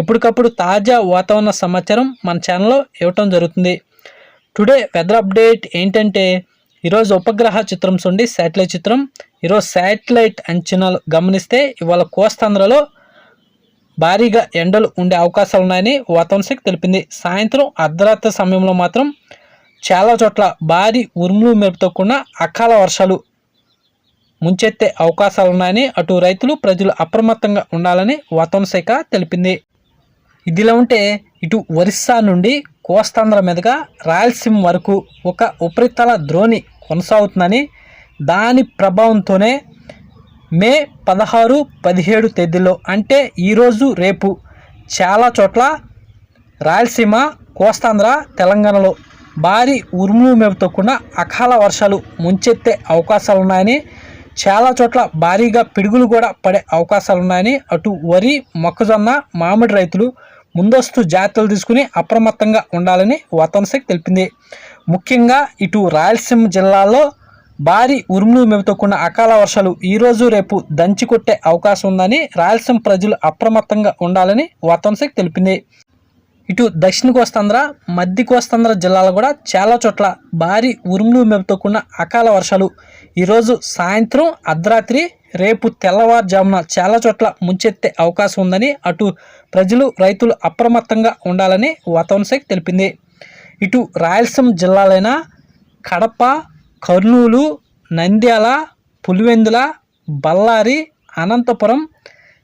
ఎప్పటికప్పుడు తాజా వాతావరణ సమాచారం మన ఛానల్లో ఇవ్వటం జరుగుతుంది. టుడే వెదర్ అప్డేట్ ఏంటంటే ఈరోజు ఉపగ్రహ చిత్రం చూడండి శాటిలైట్ చిత్రం. ఈరోజు శాటిలైట్ అంచనాలు గమనిస్తే ఇవాళ కోస్తాంధ్రలో భారీగా ఎండలు ఉండే అవకాశాలు ఉన్నాయని వాతావరణ శాఖ తెలిపింది. సాయంత్రం అర్ధరాత్రి సమయంలో మాత్రం చాలా చోట్ల భారీ ఉరుములు మెరుపుతో కూడిన అకాల వర్షాలు ముంచెత్తే అవకాశాలు ఉన్నాయని అటు రైతులు ప్రజలు అప్రమత్తంగా ఉండాలని వాతావరణ శాఖ తెలిపింది. ఇదిలా ఉంటే ఇటు ఒరిస్సా నుండి కోస్తాంధ్ర మీదుగా రాయలసీమ వరకు ఒక ఉపరితల ద్రోణి కొనసాగుతుందని దాని ప్రభావంతోనే మే పదహారు పదిహేడు తేదీలో అంటే ఈరోజు రేపు చాలా చోట్ల రాయలసీమ కోస్తాంధ్ర తెలంగాణలో భారీ ఉరుములు మెరుపుతో కూడిన అకాల వర్షాలు ముంచెత్తే అవకాశాలు ఉన్నాయని చాలా చోట్ల భారీగా పిడుగులు కూడా పడే అవకాశాలు ఉన్నాయని అటు వరి మొక్కజొన్న మామిడి రైతులు ముందస్తు జాగ్రత్తలు తీసుకుని అప్రమత్తంగా ఉండాలని వాతావరణ శాఖ తెలిపింది. ముఖ్యంగా ఇటు రాయలసీమ జిల్లాలో భారీ ఉరుములు మెరుపుతో కూడిన అకాల వర్షాలు ఈరోజు రేపు దంచి కొట్టే అవకాశం ఉందని రాయలసీమ ప్రజలు అప్రమత్తంగా ఉండాలని వాతావరణ శాఖ తెలిపింది. ఇటు దక్షిణ కోస్తాంధ్ర మధ్య కోస్తాంధ్ర జిల్లాలో కూడా చాలా చోట్ల భారీ ఉరుములు మెరుపుతో కూడిన అకాల వర్షాలు. ఈరోజు సాయంత్రం అర్ధరాత్రి రేపు తెల్లవారుజామున చాలా చోట్ల ముంచెత్తే అవకాశం ఉందని అటు ప్రజలు రైతులు అప్రమత్తంగా ఉండాలని వాతావరణ శాఖ తెలిపింది. ఇటు రాయలసీమ జిల్లాలైన కడప కర్నూలు నంద్యాల పులివెందుల బళ్ళారి అనంతపురం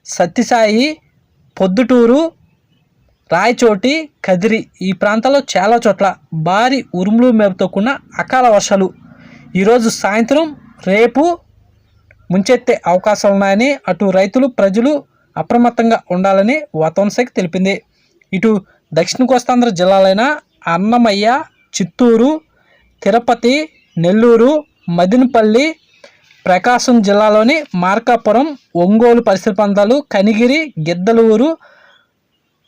సత్యసాయి పొద్దుటూరు రాయచోటి కదిరి ఈ ప్రాంతాల్లో చాలా చోట్ల భారీ ఉరుములు మేపుతో కూడిన అకాల వర్షాలు. ఈరోజు సాయంత్రం రేపు ముంచెత్తే అవకాశాలు ఉన్నాయని అటు రైతులు ప్రజలు అప్రమత్తంగా ఉండాలని వాతావరణ శాఖ తెలిపింది. ఇటు దక్షిణ కోస్తాంధ్ర జిల్లాలైన అన్నమయ్య చిత్తూరు తిరుపతి నెల్లూరు మదినపల్లి ప్రకాశం జిల్లాలోని మార్కాపురం ఒంగోలు పరిసర ప్రాంతాలు కనిగిరి గిద్దలూరు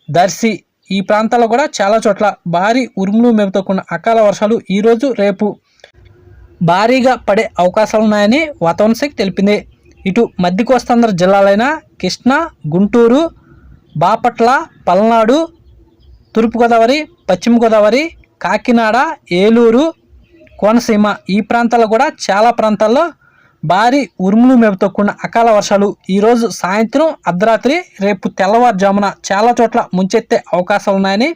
దర్శి ఈ ప్రాంతాల్లో కూడా చాలా చోట్ల భారీ ఉరుములు మెరుపుతో కూడిన అకాల వర్షాలు ఈరోజు రేపు భారీగా పడే అవకాశాలు ఉన్నాయని వాతావరణ శాఖ తెలిపింది. ఇటు మధ్య కోస్తాంధ్ర జిల్లాలైన కృష్ణా గుంటూరు బాపట్ల పల్నాడు తూర్పుగోదావరి పశ్చిమ గోదావరి కాకినాడ ఏలూరు కోనసీమ ఈ ప్రాంతాల్లో కూడా చాలా ప్రాంతాల్లో భారీ ఉరుములు మెరుపుతో కూడిన అకాల వర్షాలు ఈరోజు సాయంత్రం అర్ధరాత్రి రేపు తెల్లవారుజామున చాలా చోట్ల ముంచెత్తే అవకాశాలు ఉన్నాయని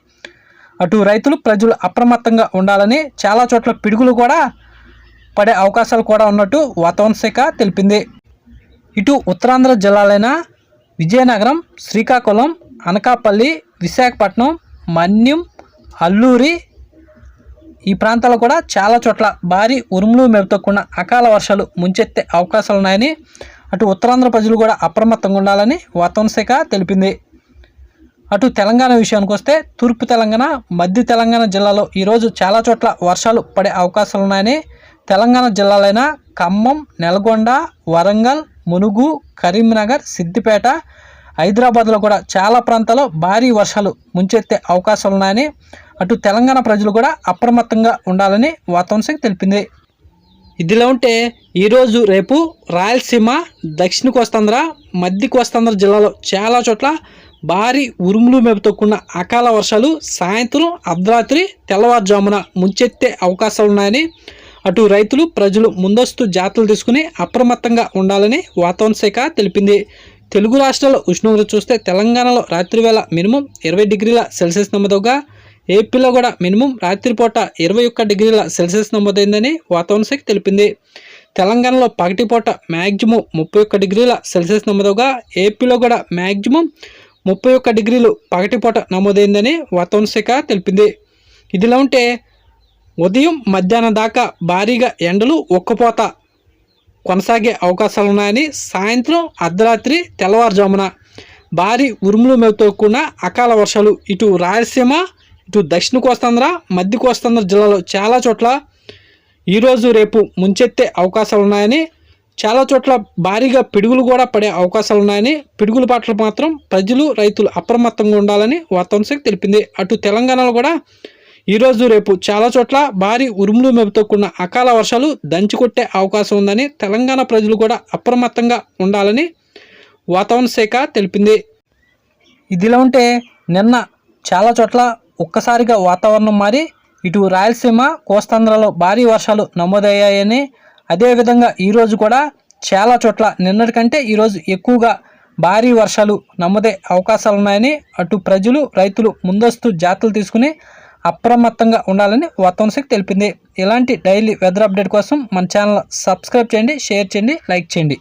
అటు రైతులు ప్రజలు అప్రమత్తంగా ఉండాలని చాలా చోట్ల పిడుగులు కూడా పడే అవకాశాలు కూడా ఉన్నట్టు వాతావరణ శాఖ తెలిపింది. ఇటు ఉత్తరాంధ్ర జిల్లాలైన విజయనగరం శ్రీకాకుళం అనకాపల్లి విశాఖపట్నం మన్యం అల్లూరి ఈ ప్రాంతాల్లో కూడా చాలా చోట్ల భారీ ఉరుములు మెరుపుతో కూడిన అకాల వర్షాలు ముంచెత్తే అవకాశాలు ఉన్నాయని అటు ఉత్తరాంధ్ర ప్రజలు కూడా అప్రమత్తంగా ఉండాలని వాతావరణ శాఖ తెలిపింది. అటు తెలంగాణ విషయానికి వస్తే తూర్పు తెలంగాణ మధ్య తెలంగాణ జిల్లాలో ఈరోజు చాలా చోట్ల వర్షాలు పడే అవకాశాలు ఉన్నాయని తెలంగాణ జిల్లాలైన ఖమ్మం నల్గొండ వరంగల్ మునుగు కరీంనగర్ సిద్దిపేట హైదరాబాద్లో కూడా చాలా ప్రాంతాల్లో భారీ వర్షాలు ముంచెత్తే అవకాశాలు ఉన్నాయని అటు తెలంగాణ ప్రజలు కూడా అప్రమత్తంగా ఉండాలని వాతావరణ శాఖ తెలిపింది. ఇదిలా ఉంటే ఈరోజు రేపు రాయలసీమ దక్షిణ కోస్తాంధ్ర మధ్య కోస్తాంధ్ర జిల్లాలో చాలా చోట్ల భారీ ఉరుములు మెరుపుతో కూడిన అకాల వర్షాలు సాయంత్రం అర్ధరాత్రి తెల్లవారుజామున ముంచెత్తే అవకాశాలు ఉన్నాయని అటు రైతులు ప్రజలు ముందస్తు జాతలు తీసుకుని అప్రమత్తంగా ఉండాలని వాతావరణ శాఖ తెలిపింది. తెలుగు రాష్ట్రాల ఉష్ణోగ్రత చూస్తే తెలంగాణలో రాత్రివేళ మినిమం ఇరవై డిగ్రీల సెల్సియస్ నమోదవుగా ఏపీలో కూడా మినిమం రాత్రిపూట ఇరవై ఒక్క డిగ్రీల సెల్సియస్ నమోదైందని వాతావరణ శాఖ తెలిపింది. తెలంగాణలో పగటిపూట మ్యాక్సిమం ముప్పై ఒక్క డిగ్రీల సెల్సియస్ నమోదవుగా ఏపీలో కూడా మ్యాక్సిమం ముప్పై ఒక్క డిగ్రీలు పగటిపూట నమోదైందని వాతావరణ శాఖ తెలిపింది. ఇదిలా ఉంటే ఉదయం మధ్యాహ్నం దాకా భారీగా ఎండలు ఒక్కపోత కొనసాగే అవకాశాలు ఉన్నాయని సాయంత్రం అర్ధరాత్రి తెల్లవారుజామున భారీ ఉరుములు మెరుపుతో కూడిన అకాల వర్షాలు ఇటు రాయలసీమ ఇటు దక్షిణ కోస్తాంధ్ర మధ్య కోస్తాంధ్ర జిల్లాలో చాలా చోట్ల ఈరోజు రేపు ముంచెత్తే అవకాశాలు ఉన్నాయని చాలా చోట్ల భారీగా పిడుగులు కూడా పడే అవకాశాలు ఉన్నాయని పిడుగుల పాటలు మాత్రం ప్రజలు రైతులు అప్రమత్తంగా ఉండాలని వాతావరణ శాఖ తెలిపింది. అటు తెలంగాణలో కూడా ఈరోజు రేపు చాలా చోట్ల భారీ ఉరుములు మెరుపుతో కూడిన అకాల వర్షాలు దంచికొట్టే అవకాశం ఉందని తెలంగాణ ప్రజలు కూడా అప్రమత్తంగా ఉండాలని వాతావరణ శాఖ తెలిపింది. ఇదిలా ఉంటే నిన్న చాలా చోట్ల ఒక్కసారిగా వాతావరణం మారి ఇటు రాయలసీమ కోస్తాంధ్రలో భారీ వర్షాలు నమోదయ్యాయని అదేవిధంగా ఈరోజు కూడా చాలా చోట్ల నిన్నటికంటే ఈరోజు ఎక్కువగా భారీ వర్షాలు నమోదే అవకాశాలు ఉన్నాయని అటు ప్రజలు రైతులు ముందస్తు జాగ్రత్తలు తీసుకుని అప్రమత్తంగా ఉండాలని వాతావరణ శాఖ తెలిపింది. ఇలాంటి డైలీ వెదర్ అప్డేట్ కోసం మన ఛానల్ సబ్స్క్రైబ్ చేయండి షేర్ చేయండి లైక్ చేయండి.